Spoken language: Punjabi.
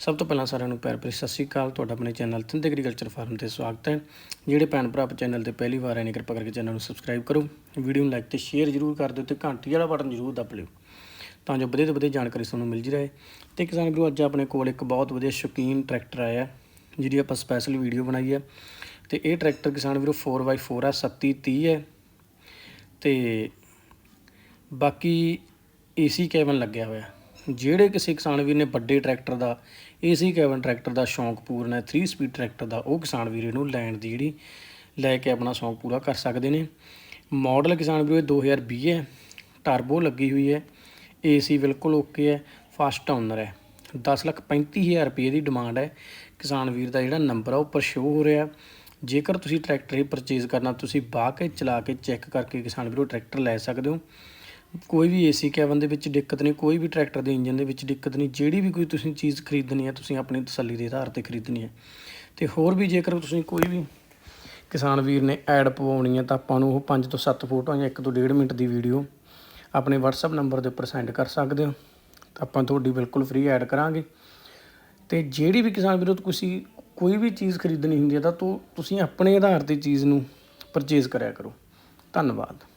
ਸਭ ਤੋਂ ਪਹਿਲਾਂ ਸਾਰਿਆਂ ਨੂੰ ਪਿਆਰ ਭਰੀ ਸਤਿ ਸ਼੍ਰੀ ਅਕਾਲ। ਤੁਹਾਡਾ ਆਪਣੇ ਚੈਨਲ ਥਿੰਦ ਐਗਰੀਕਲਚਰ ਫਾਰਮ ਤੇ ਸਵਾਗਤ ਹੈ। ਜਿਹੜੇ ਭੈਣ ਭਰਾ ਚੈਨਲ ਤੇ ਪਹਿਲੀ ਵਾਰ ਆਏ ਨੇ, ਕਿਰਪਾ ਕਰਕੇ ਚੈਨਲ ਨੂੰ ਸਬਸਕ੍ਰਾਈਬ ਕਰੋ। ਵੀਡੀਓ ਨੂੰ ਲਾਈਕ ਤੇ ਸ਼ੇਅਰ ਜ਼ਰੂਰ ਕਰ ਦਿਓ ਤੇ ਘੰਟੀ ਵਾਲਾ ਬਟਨ ਜ਼ਰੂਰ ਦੱਬ ਲਿਓ ਤਾਂ ਜੋ ਵਧੀਆ ਤੋਂ ਵਧੀਆ ਜਾਣਕਾਰੀ ਤੁਹਾਨੂੰ ਮਿਲ ਜੀ ਰਹੇ। ਤੇ ਕਿਸਾਨ ਵੀਰੋ, ਅੱਜ ਆਪਣੇ ਕੋਲ ਇੱਕ ਬਹੁਤ ਵਧੀਆ ਸ਼ੌਕੀਨ ਟਰੈਕਟਰ ਆਇਆ ਜਿਹਦੀ ਆਪਾਂ ਸਪੈਸ਼ਲ ਵੀਡੀਓ ਬਣਾਈ ਹੈ। ਤੇ ਇਹ ਟਰੈਕਟਰ ਕਿਸਾਨ ਵੀਰੋ 4x4 ਹੈ 3730 ਹੈ। ਤੇ ਬਾਕੀ ਏਸੀ ਕੈਬਨ ਲੱਗਿਆ ਹੋਇਆ। ਜਿਹੜੇ ਕਿਸੇ ਕਿਸਾਨ ਵੀਰ ਨੇ ਵੱਡੇ ਟਰੈਕਟਰ ਦਾ ਏਸੀ ਕੈਬਨ ਟਰੈਕਟਰ ਦਾ ਸ਼ੌਂਕ ਪੂਰਨ ਹੈ 3 ਸਪੀਡ ਟਰੈਕਟਰ ਦਾ, ਉਹ ਕਿਸਾਨ ਵੀਰ ਇਹਨੂੰ ਲੈਣ ਦੀ ਜਿਹੜੀ ਲੈ ਕੇ ਆਪਣਾ ਸ਼ੌਂਕ ਪੂਰਾ ਕਰ ਸਕਦੇ ਨੇ। ਮਾਡਲ ਕਿਸਾਨ ਵੀਰੋ, ਇਹ 2020 ਹੈ ਟਰਬੋ ਲੱਗੀ ਹੋਈ ਹੈ ਏਸੀ ਬਿਲਕੁਲ ਓਕੇ ਹੈ ਫਾਸਟ ਓਨਰ ਹੈ। 10 ਲੱਖ 35000 ਰੁਪਏ ਦੀ ਡਿਮਾਂਡ ਹੈ, ਕਿਸਾਨ ਵੀਰ ਦਾ ਜਿਹੜਾ ਨੰਬਰ ਆ, ਉਹ ਉੱਪਰ ਸ਼ੋ ਹੋ ਰਿਹਾ ਜੇਕਰ ਤੁਸੀਂ ਟਰੈਕਟਰ ਹੀ ਪਰਚੇਜ਼ ਕਰਨਾ, ਤੁਸੀਂ ਬਾਹ ਕੇ ਚਲਾ ਕੇ ਚੈੱਕ ਕਰਕੇ ਕਿਸਾਨ ਵੀਰੋ ਟਰੈਕਟਰ ਲੈ ਸਕਦੇ ਹੋ। ਕੋਈ ਵੀ ਏਸੀ ਕੈਬਨ ਦੇ ਵਿੱਚ ਦਿੱਕਤ ਨਹੀਂ, ਕੋਈ ਵੀ ਟਰੈਕਟਰ ਦੇ ਇੰਜਨ ਦੇ ਵਿੱਚ ਦਿੱਕਤ ਨਹੀਂ, ਜਿਹੜੀ ਵੀ ਕੋਈ ਤੁਸੀਂ ਚੀਜ਼ ਖਰੀਦਣੀ ਹੈ, ਤੁਸੀਂ ਆਪਣੀ ਤਸੱਲੀ ਦੇ ਆਧਾਰ ਤੇ ਖਰੀਦਣੀ ਹੈ। ਤੇ ਹੋਰ ਵੀ ਜੇਕਰ ਤੁਸੀਂ ਕੋਈ ਵੀ ਕਿਸਾਨ ਵੀਰ ਨੇ ਐਡ ਪਵਾਉਣੀ ਹੈ, ਤਾਂ ਆਪਾਂ ਨੂੰ ਉਹ 5 ਤੋਂ 7 ਫੋਟੋਆਂ ਜਾਂ 1 ਤੋਂ 1.5 ਮਿੰਟ ਦੀ ਵੀਡੀਓ ਆਪਣੇ WhatsApp ਨੰਬਰ ਦੇ ਉੱਪਰ ਸੈਂਡ ਕਰ ਸਕਦੇ ਹੋ। ਤਾਂ ਆਪਾਂ ਤੁਹਾਡੀ ਬਿਲਕੁਲ ਫ੍ਰੀ ਐਡ ਕਰਾਂਗੇ। ਤੇ ਜਿਹੜੀ ਵੀ ਕਿਸਾਨ ਵੀਰੋ ਤੁਸੀਂ ਕੋਈ ਵੀ ਚੀਜ਼ ਖਰੀਦਣੀ ਹੁੰਦੀ ਹੈ, ਤਾਂ ਤੁਸੀਂ ਆਪਣੇ ਆਧਾਰ ਤੇ ਚੀਜ਼ ਨੂੰ ਪਰਚੇਜ਼ ਕਰਿਆ ਕਰੋ। ਧੰਨਵਾਦ।